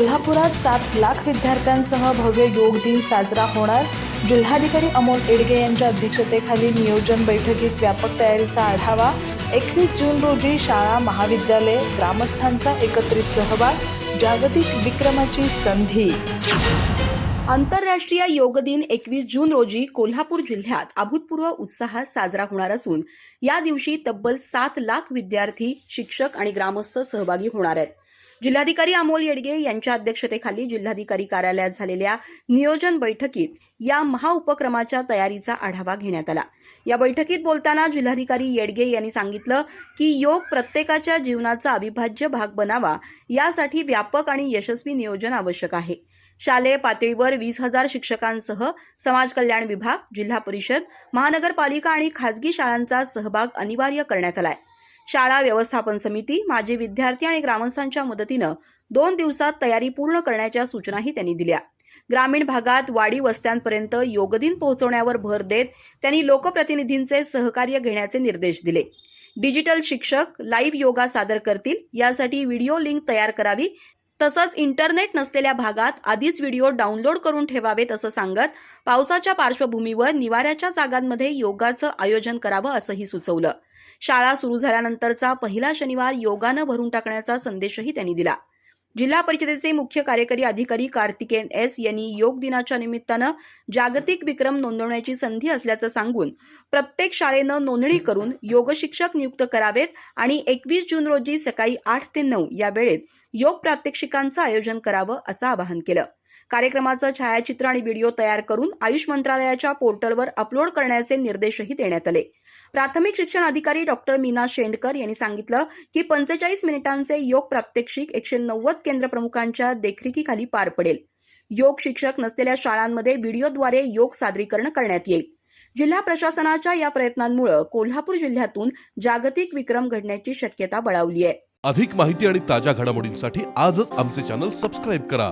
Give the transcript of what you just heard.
कोल्हापुरात सात लाख विद्यार्थ्यांसह भव्य योग दिन साजरा होणार. जिल्हाधिकारी अमोल एडगे यांच्या अध्यक्षतेखाली नियोजन बैठकीत व्यापक तयारीचा आढावा. एकवीस जून रोजी शाळा महाविद्यालय ग्रामस्थांचा एकत्रित सहभाग जागतिक विक्रमाची संधी. आंतरराष्ट्रीय योग दिन एकवीस जून रोजी कोल्हापूर जिल्ह्यात अभूतपूर्व उत्साहात साजरा होणार असून या दिवशी तब्बल सात लाख विद्यार्थी शिक्षक आणि ग्रामस्थ सहभागी होणार आहेत. जिल्हाधिकारी अमोल येडगे यांच्या अध्यक्षतेखाली जिल्हाधिकारी कार्यालयात झालेल्या नियोजन बैठकीत या महाउपक्रमाच्या तयारीचा आढावा घेण्यात आला. या बैठकीत बोलताना जिल्हाधिकारी येडगे यांनी सांगितलं की योग प्रत्येकाच्या जीवनाचा अविभाज्य भाग बनावा यासाठी व्यापक आणि यशस्वी नियोजन आवश्यक आहे. शालेय पातळीवर वीस हजार शिक्षकांसह समाज कल्याण विभाग जिल्हा परिषद महानगरपालिका आणि खाजगी शाळांचा सहभाग अनिवार्य करण्यात आलाय. शाळा व्यवस्थापन समिती माजी विद्यार्थी आणि ग्रामस्थांच्या मदतीनं दोन दिवसात तयारी पूर्ण करण्याच्या सूचनाही त्यांनी दिल्या. ग्रामीण भागात वाडी वस्त्यांपर्यंत योगदिन पोहोचवण्यावर भर देत त्यांनी लोकप्रतिनिधींचे सहकार्य घेण्याचे निर्देश दिले. डिजिटल शिक्षक लाईव्ह योगा सादर करतील यासाठी व्हिडिओ लिंक तयार करावी तसंच इंटरनेट नसलेल्या भागात आधीच व्हिडिओ डाउनलोड करून ठेवावेत असं सांगत पावसाच्या पार्श्वभूमीवर निवाऱ्याच्या जागांमध्ये योगाचं आयोजन करावं असंही सुचवलं. शाळा सुरू झाल्यानंतरचा पहिला शनिवार योगानं भरून टाकण्याचा संदेशही त्यांनी दिला. जिल्हा परिषदेचे मुख्य कार्यकारी अधिकारी कार्तिकेन एस यांनी योग दिनाच्या निमित्तानं जागतिक विक्रम नोंदवण्याची संधी असल्याचं सांगून प्रत्येक शाळेनं नोंदणी करून योग शिक्षक नियुक्त करावेत आणि एकवीस जून रोजी सकाळी आठ ते नऊ या वेळेत योग प्रात्यक्षिकांचं आयोजन करावं असं आवाहन केलं. कार्यक्रमाचं छायाचित्र आणि व्हिडिओ तयार करून आयुष मंत्रालयाच्या पोर्टलवर अपलोड करण्याचे निर्देशही देण्यात आले. प्राथमिक शिक्षण अधिकारी डॉक्टर मीना शेंडकर यांनी सांगितलं की पंचेचाळीस मिनिटांचे योग प्रात्यक्षिक एकशे नव्वद केंद्र प्रमुखांच्या देखरेखीखाली पार पडेल. योग शिक्षक नसलेल्या शाळांमध्ये व्हिडिओद्वारे योग सादरीकरण करण्यात येईल. जिल्हा प्रशासनाच्या या प्रयत्नांमुळे कोल्हापूर जिल्ह्यातून जागतिक विक्रम घडण्याची शक्यता बळावली आहे. अधिक माहिती आणि ताज्या घडामोडींसाठी आजच आमचे चॅनल सबस्क्राईब करा.